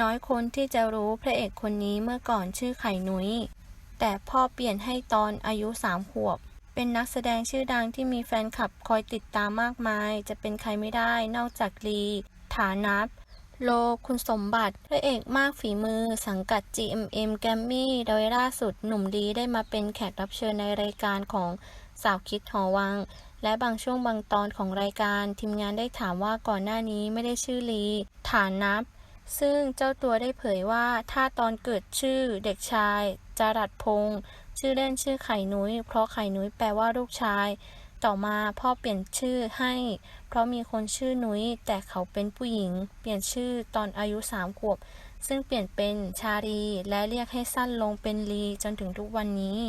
น้อยคนที่จะรู้พระเอกคนนี้เมื่อก่อนชื่อไข่นุ้ย แต่พ่อเปลี่ยนให้ตอนอายุสามขวบ เป็นนักแสดงชื่อดังที่มีแฟนคลับคอยติดตามมากมาย จะเป็นใครไม่ได้นอกจากลี ฐานับโล คุณสมบัติพระเอกมากฝีมือ สังกัด GMM แกมมี่ โดยล่าสุดหนุ่มลีได้มาเป็นแขกรับเชิญในรายการของสาวคิดหอวัง และบางช่วงบางตอนของรายการ ทีมงานได้ถามว่าก่อนหน้านี้ไม่ได้ชื่อลี ฐานนับ ซึ่งเจ้าตัวได้เผยว่าถ้าตอนเกิดชื่อเด็กชายจรัสพงษ์ชื่อเล่นชื่อไข่นุ้ย เพราะไข่นุ้ยแปลว่าลูกชาย ต่อมาพ่อเปลี่ยนชื่อให้ เพราะมีคนชื่อนุ้ย แต่เขาเป็นผู้หญิง เปลี่ยนชื่อตอนอายุสามขวบ ซึ่งเปลี่ยนเป็นชาลีและเรียกให้สั้นลงเป็นลีจนถึงทุกวันนี้